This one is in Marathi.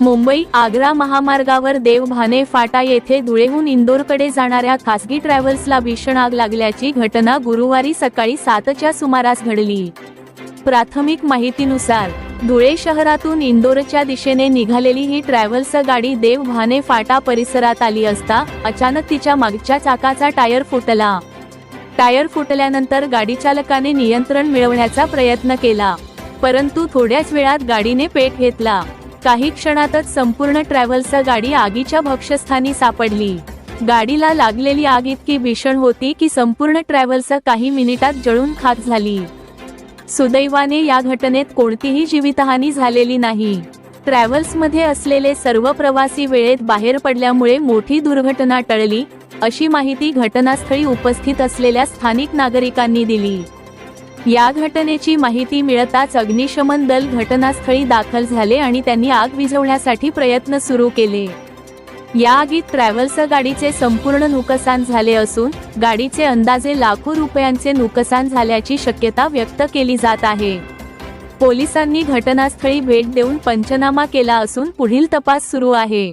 मुंबई आग्रा महामार्गावर देवभाने फाटा येथे धुळेहून इंदोरकडे जाणाऱ्या खासगी ट्रॅव्हल्सला भीषण आग लागल्याची घटना गुरुवारी सकाळी सातच्या सुमारास घडली. प्राथमिक माहितीनुसार धुळे शहरातून इंदोरच्या दिशेने निघालेली ही ट्रॅव्हल्स गाडी देवभाने फाटा परिसरात आली असता अचानक तिच्या मागच्या चाकाचा टायर फुटला. टायर फुटल्यानंतर गाडी चालकाने नियंत्रण मिळवण्याचा प्रयत्न केला परंतु थोड्याच वेळात गाडीने पेट घेतला. काही क्षणातच संपूर्ण ट्रॅव्हल्सचा गाडी आगीच्या भक्षस्थानी सापडली. गाडीला लागलेली आग इतकी भीषण होती की संपूर्ण ट्रॅव्हल्सचा काही मिनिटात जळून खाक झाली. सुदैवाने या घटनेत कोणतीही जीवितहानी झालेली नाही. ट्रॅव्हल्समध्ये असलेले सर्व प्रवासी वेळेत बाहेर पडल्यामुळे मोठी दुर्घटना टळली अशी माहिती घटनास्थळी उपस्थित असलेल्या स्थानिक नागरिकांनी दिली. या घटनेची माहिती मिळताच अग्निशमन दल घटनास्थळी दाखल झाले आणि त्यांनी आग विझवण्यासाठी प्रयत्न सुरू केले. या आगीत ट्रॅव्हल्स गाडीचे संपूर्ण नुकसान झाले असून गाडीचे अंदाजे लाखो रुपयांचे नुकसान झाल्याची शक्यता व्यक्त केली जात आहे. पोलिसांनी घटनास्थळी भेट देऊन पंचनामा केला असून पुढील तपास सुरू आहे.